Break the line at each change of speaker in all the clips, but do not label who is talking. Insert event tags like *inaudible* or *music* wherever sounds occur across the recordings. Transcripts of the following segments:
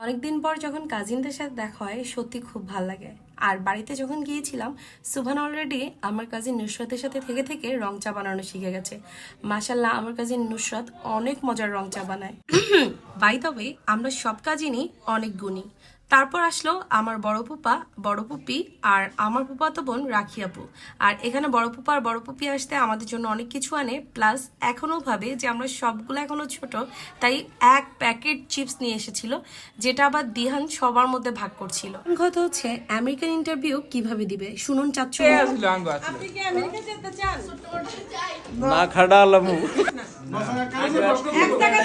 অনেকদিন পর যখন কাজিনদের সাথে দেখা হয়, সত্যি খুব ভালো লাগে। আর বাড়িতে যখন গিয়েছিলাম, সুভান অলরেডি আমার কাজিন নুসরতের সাথে থেকে থেকে রং চা বানানো শিখে গেছে। মাসাল্লাহ আমার কাজিন নুসরত অনেক মজার রং চা বানায়। *clears throat* বাই তবে আমরা সব কাজিনই অনেক গুণী। তারপর আসলো আমার বড় পুপা বড় পুপি আর আমার পুপাতো বোন রাখি আপু। আর এখানে বড় পুপা আর বড় পুপি আসতে আমাদের জন্য অনেক কিছু আনে প্লাস এখনও ভাবে যে আমরা সবগুলো এখনও ছোট তাই এক প্যাকেট চিপস নিয়ে এসেছিল যেটা আবার দিহান সবার মধ্যে ভাগ করছিল। কথা হচ্ছে আমেরিকান ইন্টারভিউ কীভাবে দিবে? শুনুন চাচ্ছু
না। খাডা আলামু
এক টাকা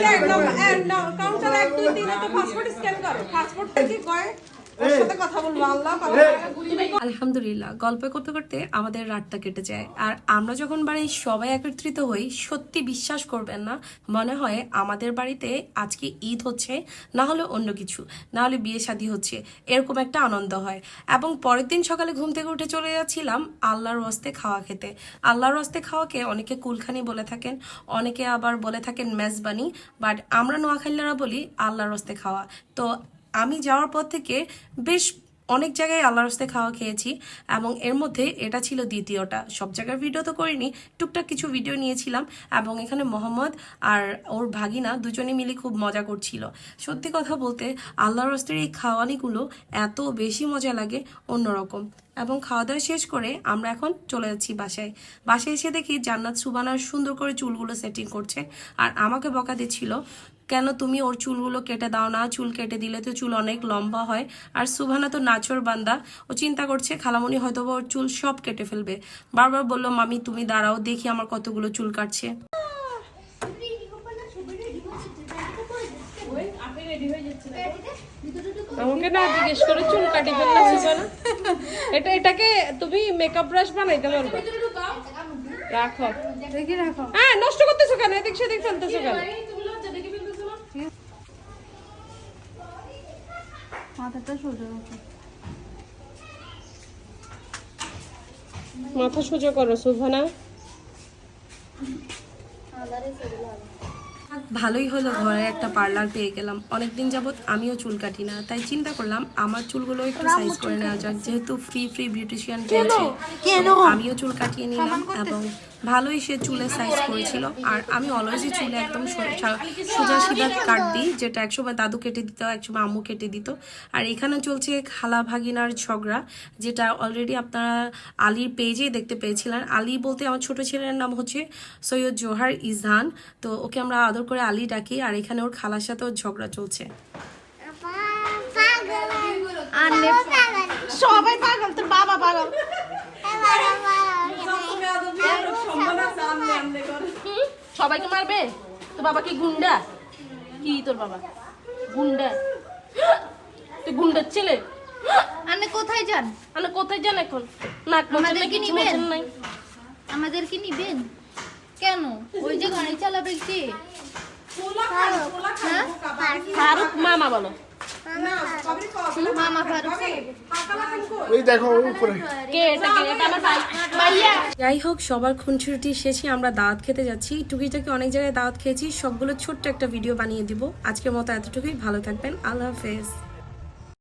নাও কাউন্টার এক দুই তিন পাসপোর্ট স্ক্যান করো। পাসপোর্ট থেকে কয়?
আলহামদুলিল্লাহ গল্প করতে করতে আমাদের রাতটা কেটে যায়। আর আমরা যখন বাড়ির সবাই একত্রিত হই সত্যি বিশ্বাস করবেন না মনে হয় আমাদের বাড়িতে আজকে ঈদ হচ্ছে না হলে অন্য কিছু না হলে বিয়ে শাদী হচ্ছে এরকম একটা আনন্দ হয়। এবং পরের দিন সকালে ঘুম থেকে উঠে চলে যাচ্ছিলাম আল্লাহর রস্তে খাওয়া খেতে। আল্লাহর রস্তে খাওয়াকে অনেকে কুলখানি বলে থাকেন অনেকে আবার বলে থাকেন মেজবানি বাট আমরা নোয়াখালীরা বলি আল্লাহর রস্তে খাওয়া। তো আমি যাওয়ার পর থেকে বেশ অনেক জায়গায় আল্লাহর হস্তে খাওয়া খেয়েছি এবং এর মধ্যে এটা ছিল দ্বিতীয়টা। সব জায়গার ভিডিও তো করিনি, টুকটাক কিছু ভিডিও নিয়েছিলাম এবং এখানে মোহাম্মদ আর ওর ভাগিনা দুজনে মিলে খুব মজা করছিল। সত্যি কথা বলতে, আল্লাহর হস্তের এই খাওয়ানিগুলো এত বেশি মজা লাগে অন্যরকম। এবং খাওয়া দাওয়া শেষ করে আমরা এখন চলে যাচ্ছি বাসায়। বাসায় এসে দেখি জান্নাত সুবানার সুন্দর করে চুলগুলো সেটিং করছে। আর আমাকে বকা দিচ্ছিল কেন তুমি ওর চুলগুলো কেটে দাও না? চুল কেটে দিলে তো চুল অনেক লম্বা হয়। আর সুভানা তো নাচর বান্দা। ও চিন্তা করছে খালামণি হয়তো ওর চুল সব কেটে ফেলবে। বারবার বলল মামি তুমি দাঁড়াও দেখি আমার কতগুলো চুল কাটছে।
আমাকে না জিজ্ঞেস করে চুল কাটি ফেললা সুজানা এটা এটাকে তুমি মেকআপ ব্রাশ বানাইতে পারবে রাখো।
দেখি রাখো।
হ্যাঁ নষ্ট করতেছো কেন? এদিক সেদিক ফেলতেছো কেন?
মাথাটা সোজা রাখো।
মাথা সোজা করো সুভানা
ভালোই হলো ঘরে একটা পার্লার পেয়ে গেলাম। অনেকদিন যাবত আমিও চুল কাটি না তাই চিন্তা করলাম আমার চুলগুলো একটু সাইজ করে নেওয়া যাক। যেহেতু ফ্রি ফ্রি বিউটিশিয়ান চলছে আমিও চুল কাটিয়ে নিলাম এবং ভালোই সে চুলের সাইজ করেছিল। আর আমি অলওয়েজই চুলে একদম সোজা সিধা কাট দিই যেটা একসময় দাদু কেটে দিত একসময় আম্মু কেটে দিত। আর এখানে চলছে খালা ভাগিনার ঝগড়া যেটা অলরেডি আপনারা আলীর পেজেই দেখতে পেয়েছিলেন। আলী বলতে আমার ছোট ছেলের নাম হচ্ছে সৈয়দ জোহার ইজহান তো ওকে আমরা আদর করে আলী ডাকি আর এখানে ওর খালার সাথে ওর ঝগড়া চলছে।
সবাই পাগল তোর বাবা পাগল।
সবাইকে মারবে? তোর বাবা কি গুন্ডা? কি তোর বাবা? গুন্ডা। তুই গুন্ডার ছেলে?
আপনি কোথায় যান?
মানে কোথায় যান এখন? নাক মোছেন
আমাদের
না
কি নিবেন?
নাই।
আমাদের কি নিবেন? কেন? ওই যে গাড়ি চালাবে কি? হ্যাঁ?
ফারুক মামা বলো।
মামা ফারুক।
ওই দেখো উপরে।
কে এটা কে এটা? আমার ভাই। ভাইয়া।
যাই হোক সবার খুন খুনছুটি শেষে আমরা দাওয়াত খেতে যাচ্ছি। টুকিটাকি অনেক জায়গায় দাওয়াত খেয়েছি। সবগুলো ছোট্ট একটা ভিডিও বানিয়ে দিব। আজকের মতো এতটুকুই। ভালো থাকবেন। আল্লাহ হাফেজ।